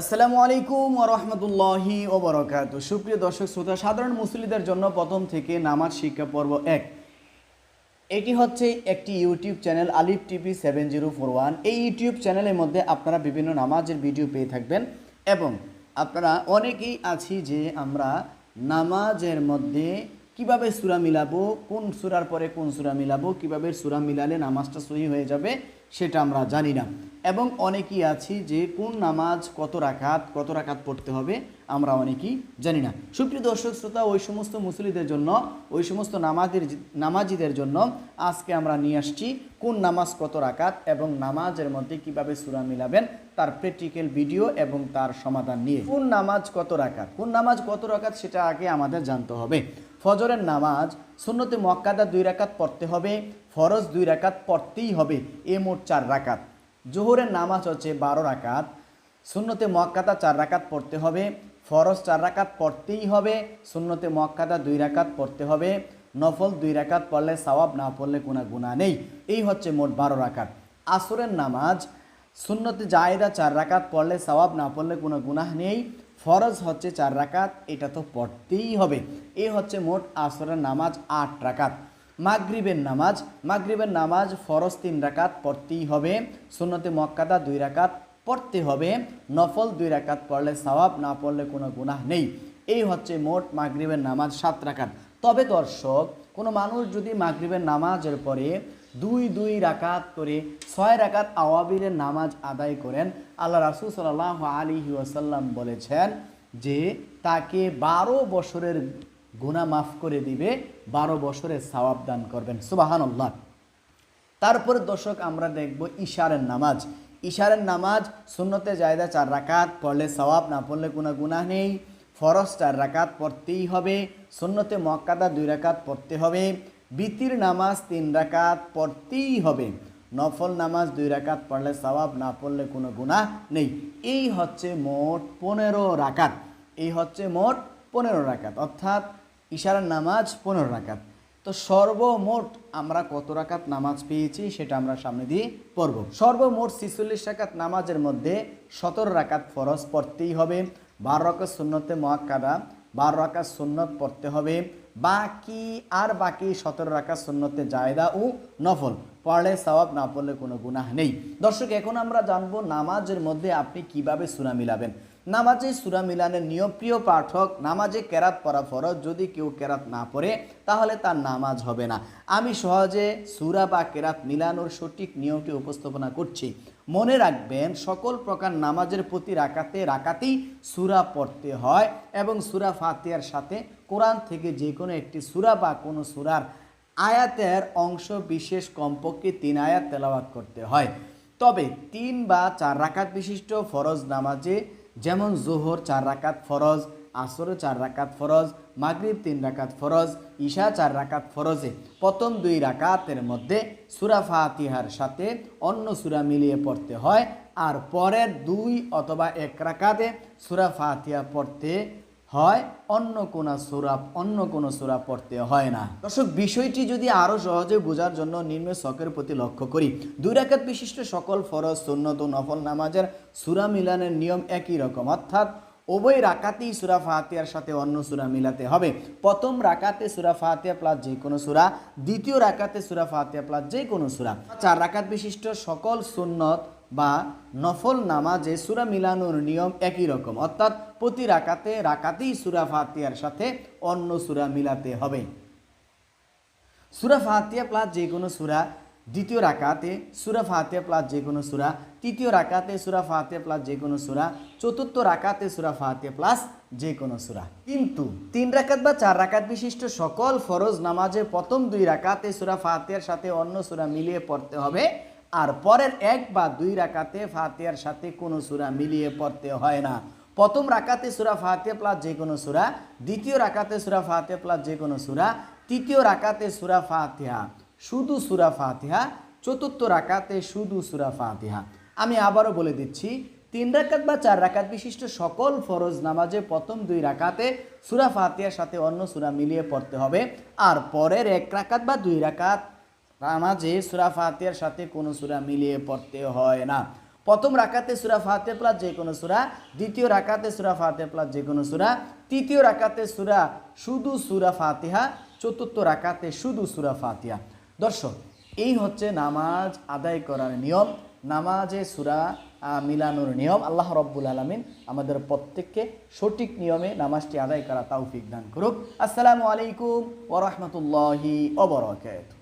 আসসালামু আলাইকুম রহমতুল্লাহি ওবরকাত সুপ্রিয় দর্শক, শ্রোতা, সাধারণ মুসলিদের জন্য প্রথম থেকে নামাজ শিক্ষা পর্ব এক। এটি হচ্ছে একটি YouTube channel Alif TV seven zero four one. এই ইউটিউব চ্যানেলের মধ্যে আপনারা বিভিন্ন নামাজের ভিডিও পেয়ে থাকবেন এবং আপনারা অনেকেই আছি যে আমরা নামাজের মধ্যে কীভাবে সুরা মিলাবো? কোন সুরার পরে কোন সুরা মিলাবো? কীভাবে সুরা মিলালে নামাজটা সহি হয়ে যাবে? সেটা আমরা জানি না। এবং অনেকেই আছি যে কোন নামাজ কত রাকাত কত রাকাত পড়তে হবে আমরা অনেকেই জানি না। সুপ্রিয় দর্শক, শ্রোতা, ওই সমস্ত মুসলিদের জন্য, ওই সমস্ত নামাজের নামাজিদের জন্য আজকে আমরা নিয়ে আসছি কোন নামাজ কত রাকাত এবং নামাজের মধ্যে কীভাবে সুরা মিলাবেন তার প্র্যাকটিক্যাল ভিডিও এবং তার সমাধান নিয়ে। কোন নামাজ কত রাকাত? কোন নামাজ কত রাকাত সেটা আগে আমাদের জানতে হবে। ফজরের নামাজ সুন্নতে মক্কাদা দুই রাকাত পড়তে হবে, ফরজ দুই রাকাত পড়তেই হবে, এ মোট চার রাকাত। জোহরের নামাজ হচ্ছে বারো রাকাত, সুন্নতে মক্কাদা চার রাকাত পড়তে হবে, ফরজ চার রাকাত পড়তেই হবে, সুন্নতে মক্কাদা দুই রাকাত পড়তে হবে, নফল দুই রাকাত পড়লে সওয়াব, না পড়লে কোনো গুণা নেই। এই হচ্ছে মোট বারো রাকাত। আসরের নামাজ সুন্নতে জায়দা চার রাকাত পড়লে সওয়াব, না পড়লে কোনো গুনাহ নেই ফরজ হচ্ছে চার রাকাত, এটা তো পড়তেই হবে। এ হচ্ছে মোট আসরের নামাজ আট রাকাত। মাগরিবের নামাজ মাগরিবের নামাজ ফরজ তিন রাকাত পড়তেই হবে। সুন্নতে মক্কাদা দুই রাকাত পড়তে হবে। নফল দুই রাকাত পড়লে সওয়াব, না পড়লে কোনো গুনাহ নেই। এই হচ্ছে মোট মাগরিবের নামাজ সাত রাকাত। তবে দর্শক, কোনো মানুষ যদি মাগরিবের নামাজের পরে দুই দুই রাকাত করে ছয় রাকাত আওয়াবিরের নামাজ আদায় করেন। আল্লাহ রাসুল সাল্লাহ আলী ওয়াসাল্লাম বলেছেন যে তাকে বারো বছরের গুণা মাফ করে দিবে, বারো বছরের সওয়াব দান করবেন। সুবাহান আল্লাহ তারপরে দর্শক, আমরা দেখব ইশারের নামাজ। ইশারের নামাজ শূন্যতে জায়দা চার রাকাত পড়লে সওয়াব, না পড়লে কোনো গুনাহ নেই। ফরজ চার রাকাত পড়তেই হবে। শূন্যতে মক্কাদা দুই রাকাত পড়তে হবে। বিতির নামাজ তিন রাকাত পড়তেই হবে। নফল নামাজ দুই রাকাত পড়লে সওয়াব, না পড়লে কোনো গুণা নেই। এই হচ্ছে মোট পনেরো রাকাত। এই হচ্ছে মোট পনেরো রাকাত। অর্থাৎ ইশারার নামাজ পনেরো রাকাত। তো সর্বমোট আমরা কত রাকাত নামাজ পেয়েছি সেটা আমরা সামনে দিয়ে পড়ব। সর্বমোট ছিচল্লিশ রাকাত নামাজের মধ্যে সতেরো রাকাত ফরজ পড়তেই হবে। বারো রাকাত সুন্নতে মহাক্কাদা বারো রাকাত সুন্নত পড়তে হবে। বাকি আর বাকি সতেরো রাকাত সুন্নতে জায়দা ও নফল। পড়লে সওয়াব না পড়লে কোনো গুনাহ নেই। দর্শক, এখন আমরা জানব নামাজের মধ্যে আপনি কীভাবে সুরা মিলাবেন? নামাজে সুরা মিলানের নিয়ম প্রিয় পাঠক, নামাজে কেরাত পড়া ফরজ। যদি কেউ কেরাত না পড়ে, তাহলে তার নামাজ হবে না। আমি সহজে সুরা বা কেরাত মিলানোর সঠিক নিয়মটি উপস্থাপনা করছি। মনে রাখবেন, সকল প্রকার নামাজের প্রতি রাকাতে, রাকাতেই সুরা পড়তে হয় এবং সুরা ফাতিয়ার সাথে কোরআন থেকে যে কোনো একটি সুরা বা কোনো সুরার আয়াতের অংশ বিশেষ কমপক্ষে তিন আয়াত তেলাওয়াত করতে হয়। তবে তিন বা চার রাকাত বিশিষ্ট ফরজ নামাজে, যেমন জোহর চার রাকাত ফরজ আসরে চার রাকাত ফরজ মাগরিব তিন রাকাত ফরজ, ঈশা চার রাকাত ফরজে। প্রথম দুই রাকাতের মধ্যে সুরা ফাতিহার সাথে অন্য সুরা মিলিয়ে পড়তে হয়, আর পরের দুই অথবা এক রাকাতে সুরা ফাতিহা পড়তে হয়, অন্য কোনো সুরা, অন্য কোনো সুরা পড়তে হয় না। দর্শক, বিষয়টি যদি আরও সহজে বোঝার জন্য নিম্ন শখের প্রতি লক্ষ্য করি, দুই রাকাত বিশিষ্ট সকল ফরজ, সুন্নত নফল নামাজের সুরা মিলানের নিয়ম একই রকম, অর্থাৎ উভয় রাকাতেই সুরা ফাতিয়ার সাথে অন্য সুরা মিলাতে হবে। প্রথম রাকাতে সুরা ফাতিয়া প্লাস যে কোনো সুরা, দ্বিতীয় রাকাতে সুরা ফাতিয়া প্লাস যে কোনো সুরা। চার রাকাত বিশিষ্ট সকল সুন্নত বা নফল নামাজে সুরা মিলানোর নিয়ম একই রকম। অর্থাৎ প্রতি রাকাতে রাকাতেই সুরা ফাতিয়ার সাথে অন্য সুরা মিলাতে হবে। সুরা ফাতিয়া প্লাস যে কোনো সুরা দ্বিতীয় রাকাতে সুরা ফাতে প্লাস যে কোনো সুরা, তৃতীয় রাকাতে সুরা ফাতে প্লাস যে কোনো সুরা, চতুর্থ রাকাতে সুরা ফাতিয়া প্লাস যে কোনো সুরা। কিন্তু তিন রাকাত বা চার রাকাত বিশিষ্ট সকল ফরজ নামাজে প্রথম দুই রাকাতে সুরা ফাতিয়ার সাথে অন্য সুরা মিলিয়ে পড়তে হবে, আর পরের এক বা দুই রাকাতে ফাতিয়ার সাথে কোনো সুরা মিলিয়ে পড়তে হয় না। প্রথম রাকাতে সুরা ফাতে প্লাস যে কোনো সুরা, দ্বিতীয় রাকাতে সুরা ফাতে প্লাস যে কোনো সুরা, তৃতীয় রাকাতে সুরা ফাতিহা। শুধু সুরা ফাতিহা, চতুর্থ রাকাতে শুধু সুরা ফাতিহা। আমি আবারও বলে দিচ্ছি, তিন রাকাত বা চার রাকাত বিশিষ্ট সকল ফরজ নামাজে প্রথম দুই রাকাতে সুরা ফাতিহার সাথে অন্য সুরা মিলিয়ে পড়তে হবে। আর পরের এক রাকাত বা দুই রাকাত নামাজে সুরা ফাতিহার সাথে কোনো সুরা মিলিয়ে পড়তে হয় না। প্রথম রাকাতে সুরা ফাতে প্লাস যে কোনো সুরা, দ্বিতীয় রাকাতে সুরা ফাতে প্লাস যে কোনো সুরা, তৃতীয় রাকাতে সুরা শুধু সুরা ফাতিহা, চতুর্থ রাকাতে শুধু সুরা ফাতিহা। দর্শক, এই হচ্ছে নামাজ আদায় করার নিয়ম। নামাজে সুরা মিলানোর নিয়ম। আল্লাহ রব্বুল আলমিন আমাদের প্রত্যেককে সঠিক নিয়মে নামাজটি আদায় করা তৌফিক দান করুক। আসসালামু আলাইকুম ওরহমতুল্লাহি ওবরাকাতুহু